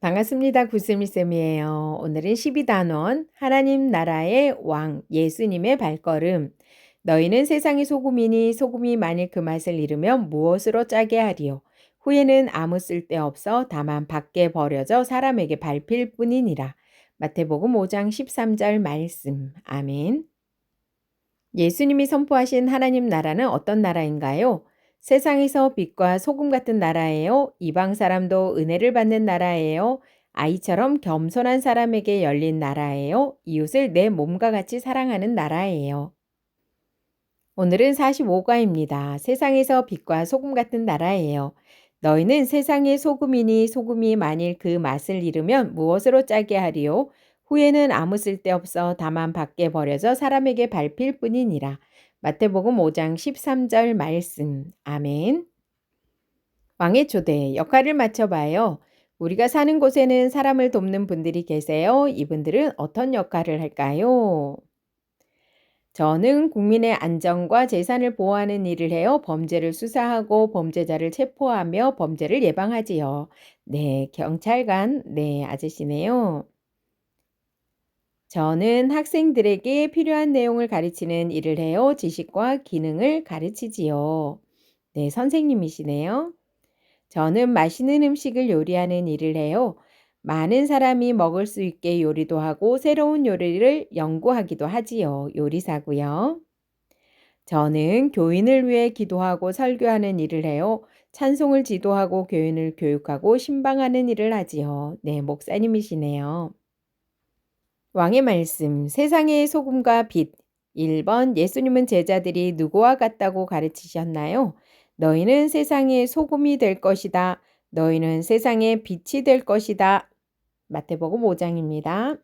반갑습니다. 구슬미쌤이에요. 오늘은 12단원 하나님 나라의 왕 예수님의 발걸음 너희는 세상의 소금이니 소금이 만일 그 맛을 잃으면 무엇으로 짜게 하리요 후에는 아무 쓸데없어 다만 밖에 버려져 사람에게 밟힐 뿐이니라. 마태복음 5장 13절 말씀. 아멘. 예수님이 선포하신 하나님 나라는 어떤 나라인가요? 세상에서 빛과 소금 같은 나라예요. 이방 사람도 은혜를 받는 나라예요. 아이처럼 겸손한 사람에게 열린 나라예요. 이웃을 내 몸과 같이 사랑하는 나라예요. 오늘은 45과입니다. 세상에서 빛과 소금 같은 나라예요. 너희는 세상의 소금이니 소금이 만일 그 맛을 잃으면 무엇으로 짜게 하리요? 후에는 아무 쓸데없어 다만 밖에 버려져 사람에게 밟힐 뿐이니라. 마태복음 5장 13절 말씀. 아멘. 왕의 초대 역할을 맞춰봐요. 우리가 사는 곳에는 사람을 돕는 분들이 계세요. 이분들은 어떤 역할을 할까요? 저는 국민의 안전과 재산을 보호하는 일을 해요. 범죄를 수사하고 범죄자를 체포하며 범죄를 예방하지요. 네, 경찰관, 네, 아저씨네요. 저는 학생들에게 필요한 내용을 가르치는 일을 해요. 지식과 기능을 가르치지요. 네, 선생님이시네요. 저는 맛있는 음식을 요리하는 일을 해요. 많은 사람이 먹을 수 있게 요리도 하고 새로운 요리를 연구하기도 하지요. 요리사고요. 저는 교인을 위해 기도하고 설교하는 일을 해요. 찬송을 지도하고 교인을 교육하고 신방하는 일을 하지요. 네, 목사님이시네요. 왕의 말씀, 세상의 소금과 빛. 1번, 예수님은 제자들이 누구와 같다고 가르치셨나요? 너희는 세상의 소금이 될 것이다. 너희는 세상의 빛이 될 것이다. 마태복음 5장입니다.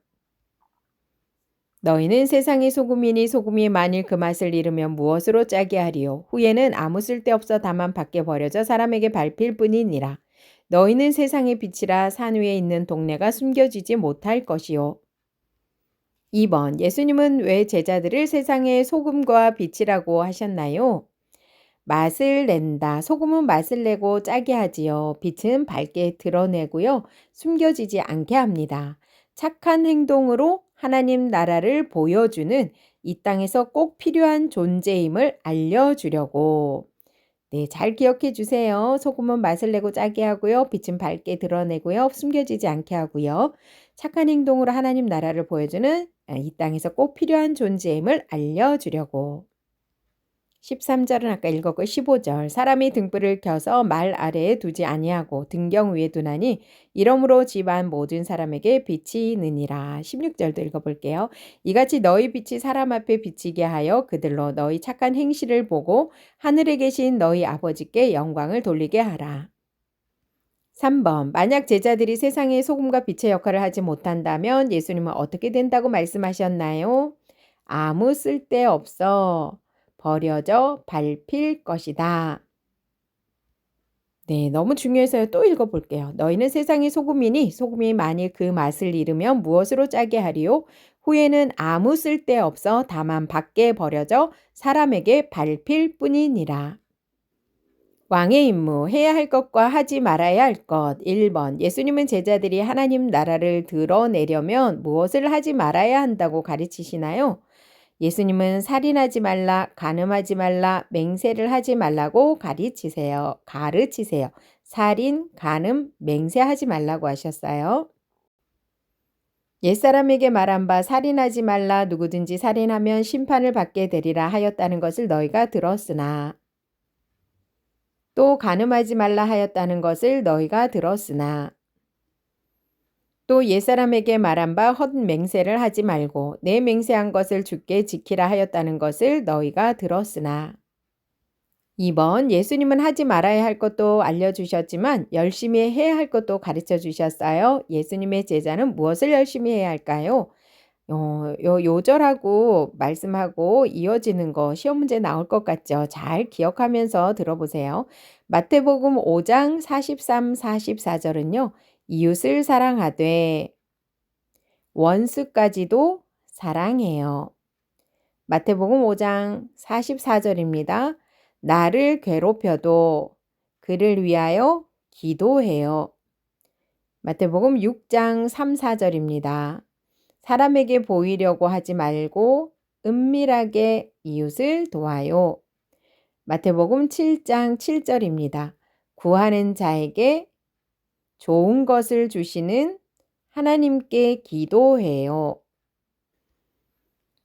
너희는 세상의 소금이니 소금이 만일 그 맛을 잃으면 무엇으로 짜게 하리요? 후에는 아무 쓸데없어 다만 밖에 버려져 사람에게 밟힐 뿐이니라. 너희는 세상의 빛이라 산 위에 있는 동네가 숨겨지지 못할 것이요. 2번 예수님은 왜 제자들을 세상의 소금과 빛이라고 하셨나요? 맛을 낸다. 소금은 맛을 내고 짜게 하지요. 빛은 밝게 드러내고요. 숨겨지지 않게 합니다. 착한 행동으로 하나님 나라를 보여주는 이 땅에서 꼭 필요한 존재임을 알려주려고. 네, 잘 기억해 주세요. 소금은 맛을 내고 짜게 하고요. 빛은 밝게 드러내고요. 숨겨지지 않게 하고요. 착한 행동으로 하나님 나라를 보여주는 이 땅에서 꼭 필요한 존재임을 알려주려고. 13절은 아까 읽었고 15절 사람이 등불을 켜서 말 아래에 두지 아니하고 등경 위에 두나니 이러므로 집안 모든 사람에게 빛이 느니라 16절도 읽어볼게요. 이같이 너희 빛이 사람 앞에 비치게 하여 그들로 너희 착한 행실을 보고 하늘에 계신 너희 아버지께 영광을 돌리게 하라. 3번 만약 제자들이 세상의 소금과 빛의 역할을 하지 못한다면 예수님은 어떻게 된다고 말씀하셨나요? 아무 쓸데 없어. 버려져 밟힐 것이다. 네, 너무 중요해서요. 또 읽어볼게요. 너희는 세상의 소금이니 소금이 만일 그 맛을 잃으면 무엇으로 짜게 하리요? 후에는 아무 쓸데 없어 다만 밖에 버려져 사람에게 밟힐 뿐이니라. 왕의 임무, 해야 할 것과 하지 말아야 할 것. 1번. 예수님은 제자들이 하나님 나라를 드러내려면 무엇을 하지 말아야 한다고 가르치시나요? 예수님은 살인하지 말라, 간음하지 말라, 맹세를 하지 말라고 가르치세요. 가르치세요. 살인, 간음, 맹세하지 말라고 하셨어요. 옛사람에게 말한 바 살인하지 말라 누구든지 살인하면 심판을 받게 되리라 하였다는 것을 너희가 들었으나 또 간음하지 말라 하였다는 것을 너희가 들었으나 또 옛사람에게 말한 바 헛 맹세를 하지 말고 내 맹세한 것을 주께 지키라 하였다는 것을 너희가 들었으나 2번 예수님은 하지 말아야 할 것도 알려주셨지만 열심히 해야 할 것도 가르쳐 주셨어요. 예수님의 제자는 무엇을 열심히 해야 할까요? 어, 요 요절하고 말씀하고 이어지는 거 시험 문제 나올 것 같죠? 잘 기억하면서 들어보세요. 마태복음 5장 43, 44절은요. 이웃을 사랑하되 원수까지도 사랑해요. 마태복음 5장 44절입니다. 나를 괴롭혀도 그를 위하여 기도해요. 마태복음 6장 3, 4절입니다. 사람에게 보이려고 하지 말고 은밀하게 이웃을 도와요. 마태복음 7장 7절입니다. 구하는 자에게 좋은 것을 주시는 하나님께 기도해요.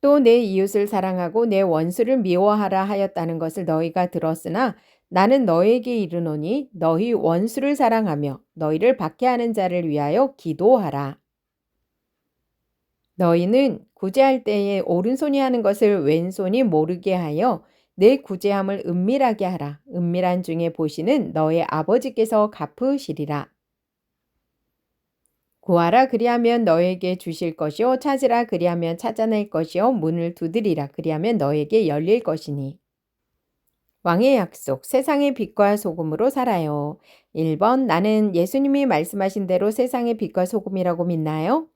또 내 이웃을 사랑하고 내 원수를 미워하라 하였다는 것을 너희가 들었으나 나는 너에게 이르노니 너희 원수를 사랑하며 너희를 박해하는 자를 위하여 기도하라. 너희는 구제할 때에 오른손이 하는 것을 왼손이 모르게 하여 내 구제함을 은밀하게 하라. 은밀한 중에 보시는 너의 아버지께서 갚으시리라. 구하라 그리하면 너에게 주실 것이요 찾으라 그리하면 찾아낼 것이요 문을 두드리라 그리하면 너에게 열릴 것이니 왕의 약속 세상의 빛과 소금으로 살아요. 1번 나는 예수님이 말씀하신 대로 세상의 빛과 소금이라고 믿나요?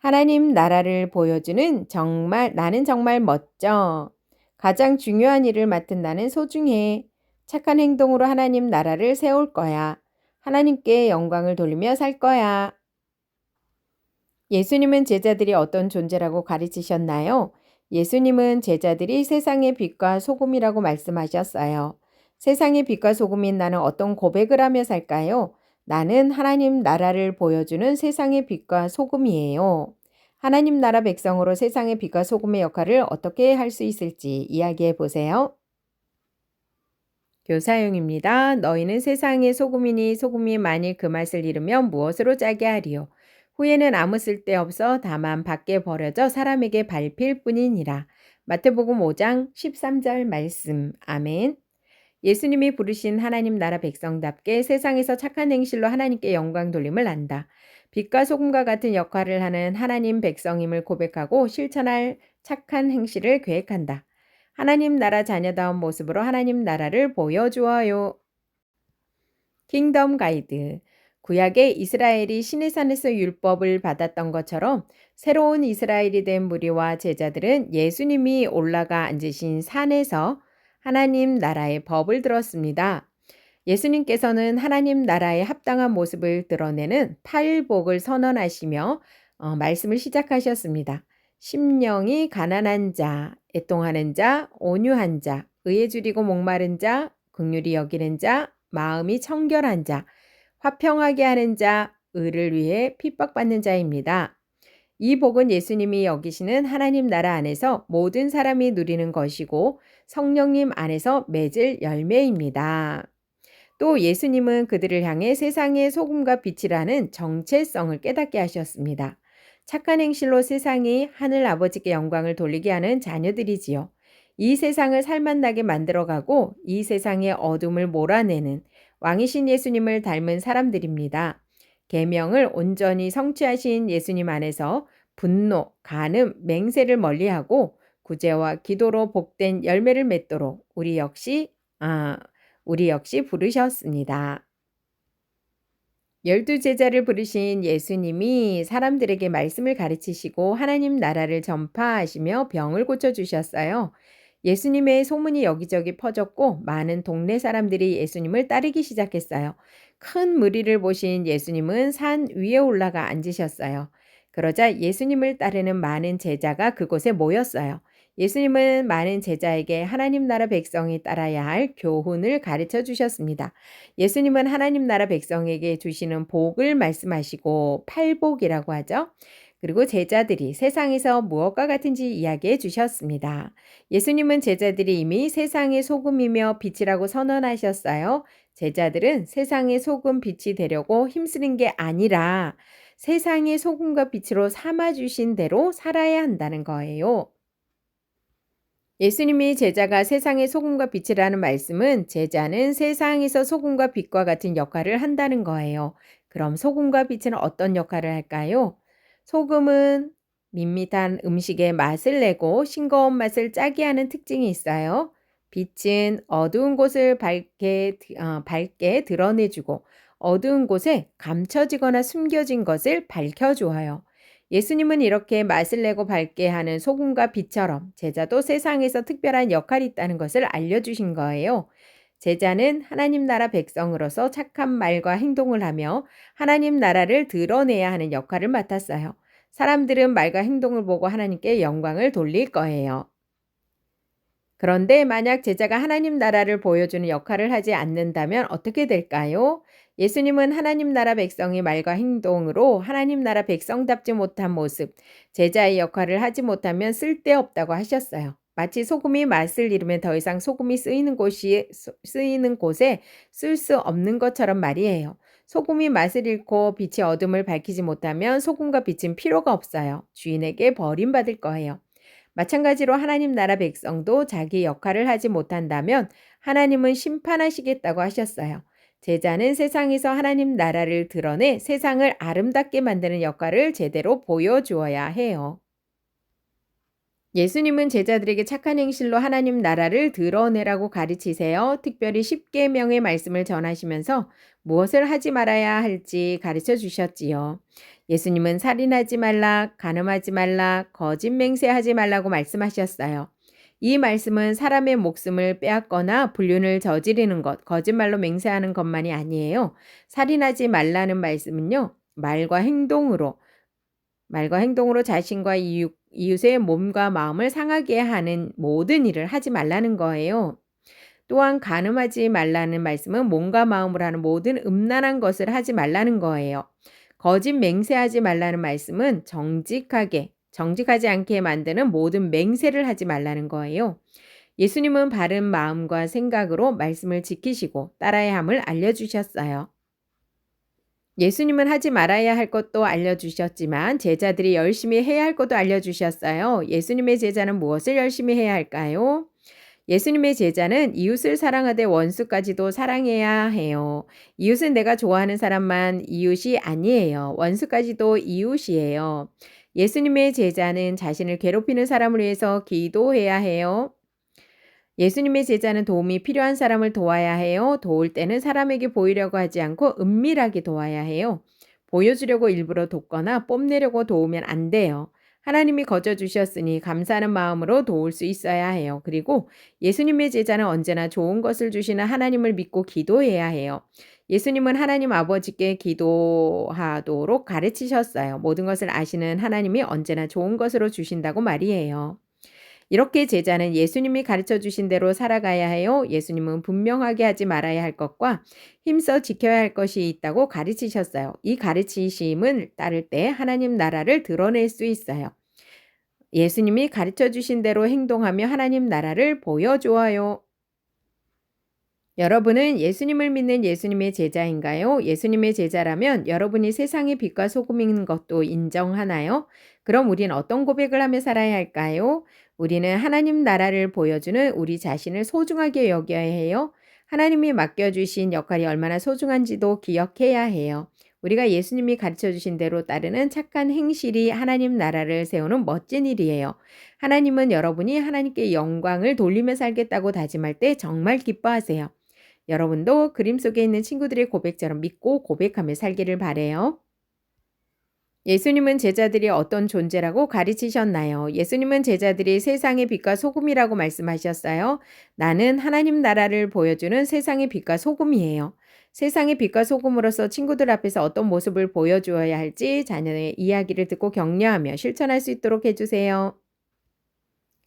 하나님 나라를 보여주는 정말 나는 정말 멋져. 가장 중요한 일을 맡은 나는 소중해. 착한 행동으로 하나님 나라를 세울 거야. 하나님께 영광을 돌리며 살 거야. 예수님은 제자들이 어떤 존재라고 가르치셨나요? 예수님은 제자들이 세상의 빛과 소금이라고 말씀하셨어요. 세상의 빛과 소금인 나는 어떤 고백을 하며 살까요? 나는 하나님 나라를 보여주는 세상의 빛과 소금이에요. 하나님 나라 백성으로 세상의 빛과 소금의 역할을 어떻게 할 수 있을지 이야기해 보세요. 교사용입니다. 너희는 세상의 소금이니 소금이 만일 그 맛을 잃으면 무엇으로 짜게 하리요? 후에는 아무 쓸데없어 다만 밖에 버려져 사람에게 밟힐 뿐이니라. 마태복음 5장 13절 말씀. 아멘. 예수님이 부르신 하나님 나라 백성답게 세상에서 착한 행실로 하나님께 영광 돌림을 안다. 빛과 소금과 같은 역할을 하는 하나님 백성임을 고백하고 실천할 착한 행실을 계획한다. 하나님 나라 자녀다운 모습으로 하나님 나라를 보여주어요. 킹덤 가이드. 구약의 이스라엘이 시내산에서 율법을 받았던 것처럼 새로운 이스라엘이 된 무리와 제자들은 예수님이 올라가 앉으신 산에서 하나님 나라의 법을 들었습니다. 예수님께서는 하나님 나라에 합당한 모습을 드러내는 팔복을 선언하시며 어, 말씀을 시작하셨습니다. 심령이 가난한 자, 애통하는 자, 온유한 자, 의에 줄이고 목마른 자, 극률이 여기는 자, 마음이 청결한 자, 화평하게 하는 자, 의를 위해 핍박받는 자입니다. 이 복은 예수님이 여기시는 하나님 나라 안에서 모든 사람이 누리는 것이고 성령님 안에서 맺을 열매입니다. 또 예수님은 그들을 향해 세상의 소금과 빛이라는 정체성을 깨닫게 하셨습니다. 착한 행실로 세상이 하늘 아버지께 영광을 돌리게 하는 자녀들이지요. 이 세상을 살만나게 만들어가고 이 세상의 어둠을 몰아내는 왕이신 예수님을 닮은 사람들입니다. 계명을 온전히 성취하신 예수님 안에서 분노, 간음, 맹세를 멀리하고 구제와 기도로 복된 열매를 맺도록 우리 역시 아, 우리 역시 부르셨습니다. 열두 제자를 부르신 예수님이 사람들에게 말씀을 가르치시고 하나님 나라를 전파하시며 병을 고쳐주셨어요. 예수님의 소문이 여기저기 퍼졌고 많은 동네 사람들이 예수님을 따르기 시작했어요. 큰 무리를 보신 예수님은 산 위에 올라가 앉으셨어요. 그러자 예수님을 따르는 많은 제자가 그곳에 모였어요. 예수님은 많은 제자에게 하나님 나라 백성이 따라야 할 교훈을 가르쳐 주셨습니다. 예수님은 하나님 나라 백성에게 주시는 복을 말씀하시고 팔복이라고 하죠. 그리고 제자들이 세상에서 무엇과 같은지 이야기해 주셨습니다. 예수님은 제자들이 이미 세상의 소금이며 빛이라고 선언하셨어요. 제자들은 세상의 소금 빛이 되려고 힘쓰는 게 아니라 세상의 소금과 빛으로 삼아주신 대로 살아야 한다는 거예요. 예수님이 제자가 세상의 소금과 빛이라는 말씀은 제자는 세상에서 소금과 빛과 같은 역할을 한다는 거예요. 그럼 소금과 빛은 어떤 역할을 할까요? 소금은 밋밋한 음식의 맛을 내고 싱거운 맛을 짜게 하는 특징이 있어요. 빛은 어두운 곳을 밝게, 어, 밝게 드러내주고 어두운 곳에 감춰지거나 숨겨진 것을 밝혀주어요. 예수님은 이렇게 맛을 내고 밝게 하는 소금과 빛처럼 제자도 세상에서 특별한 역할이 있다는 것을 알려주신 거예요. 제자는 하나님 나라 백성으로서 착한 말과 행동을 하며 하나님 나라를 드러내야 하는 역할을 맡았어요. 사람들은 말과 행동을 보고 하나님께 영광을 돌릴 거예요. 그런데 만약 제자가 하나님 나라를 보여주는 역할을 하지 않는다면 어떻게 될까요? 예수님은 하나님 나라 백성의 말과 행동으로 하나님 나라 백성답지 못한 모습, 제자의 역할을 하지 못하면 쓸데없다고 하셨어요. 마치 소금이 맛을 잃으면 더 이상 소금이 쓰이는 곳이 쓰이는 곳에 쓸 수 없는 것처럼 말이에요. 소금이 맛을 잃고 빛이 어둠을 밝히지 못하면 소금과 빛은 필요가 없어요. 주인에게 버림받을 거예요. 마찬가지로 하나님 나라 백성도 자기 역할을 하지 못한다면 하나님은 심판하시겠다고 하셨어요. 제자는 세상에서 하나님 나라를 드러내 세상을 아름답게 만드는 역할을 제대로 보여주어야 해요. 예수님은 제자들에게 착한 행실로 하나님 나라를 드러내라고 가르치세요. 특별히 10계명의 말씀을 전하시면서 무엇을 하지 말아야 할지 가르쳐 주셨지요. 예수님은 살인하지 말라, 간음하지 말라, 거짓 맹세하지 말라고 말씀하셨어요. 이 말씀은 사람의 목숨을 빼앗거나 불륜을 저지르는 것, 거짓말로 맹세하는 것만이 아니에요. 살인하지 말라는 말씀은요, 말과 행동으로, 말과 행동으로 자신과 이웃, 이웃의 몸과 마음을 상하게 하는 모든 일을 하지 말라는 거예요. 또한 가늠하지 말라는 말씀은 몸과 마음으로 하는 모든 음란한 것을 하지 말라는 거예요. 거짓 맹세하지 말라는 말씀은 정직하게 정직하지 않게 만드는 모든 맹세를 하지 말라는 거예요. 예수님은 바른 마음과 생각으로 말씀을 지키시고 따라야 함을 알려주셨어요. 예수님은 하지 말아야 할 것도 알려주셨지만 제자들이 열심히 해야 할 것도 알려주셨어요. 예수님의 제자는 무엇을 열심히 해야 할까요? 예수님의 제자는 이웃을 사랑하되 원수까지도 사랑해야 해요. 이웃은 내가 좋아하는 사람만 이웃이 아니에요. 원수까지도 이웃이에요. 예수님의 제자는 자신을 괴롭히는 사람을 위해서 기도해야 해요. 예수님의 제자는 도움이 필요한 사람을 도와야 해요. 도울 때는 사람에게 보이려고 하지 않고 은밀하게 도와야 해요. 보여주려고 일부러 돕거나 뽐내려고 도우면 안 돼요. 하나님이 거저 주셨으니 감사하는 마음으로 도울 수 있어야 해요. 그리고 예수님의 제자는 언제나 좋은 것을 주시는 하나님을 믿고 기도해야 해요. 예수님은 하나님 아버지께 기도하도록 가르치셨어요. 모든 것을 아시는 하나님이 언제나 좋은 것으로 주신다고 말이에요. 이렇게 제자는 예수님이 가르쳐 주신 대로 살아가야 해요. 예수님은 분명하게 하지 말아야 할 것과 힘써 지켜야 할 것이 있다고 가르치셨어요. 이 가르치심을 따를 때 하나님 나라를 드러낼 수 있어요. 예수님이 가르쳐 주신 대로 행동하며 하나님 나라를 보여주어요. 여러분은 예수님을 믿는 예수님의 제자인가요? 예수님의 제자라면 여러분이 세상의 빛과 소금인 것도 인정하나요? 그럼 우린 어떤 고백을 하며 살아야 할까요? 우리는 하나님 나라를 보여주는 우리 자신을 소중하게 여겨야 해요. 하나님이 맡겨주신 역할이 얼마나 소중한지도 기억해야 해요. 우리가 예수님이 가르쳐 주신 대로 따르는 착한 행실이 하나님 나라를 세우는 멋진 일이에요. 하나님은 여러분이 하나님께 영광을 돌리며 살겠다고 다짐할 때 정말 기뻐하세요. 여러분도 그림 속에 있는 친구들의 고백처럼 믿고 고백하며 살기를 바래요. 예수님은 제자들이 어떤 존재라고 가르치셨나요? 예수님은 제자들이 세상의 빛과 소금이라고 말씀하셨어요. 나는 하나님 나라를 보여주는 세상의 빛과 소금이에요. 세상의 빛과 소금으로서 친구들 앞에서 어떤 모습을 보여주어야 할지 자녀의 이야기를 듣고 격려하며 실천할 수 있도록 해주세요.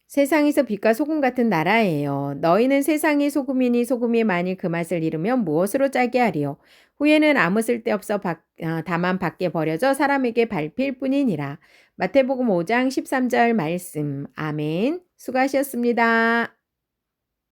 세상에서 빛과 소금 같은 나라예요. 너희는 세상의 소금이니 소금이 만일 그 맛을 잃으면 무엇으로 짜게 하리요? 후에는 아무 쓸데없어 바, 아, 다만 밖에 버려져 사람에게 밟힐 뿐이니라. 마태복음 5장 13절 말씀. 아멘. 수고하셨습니다.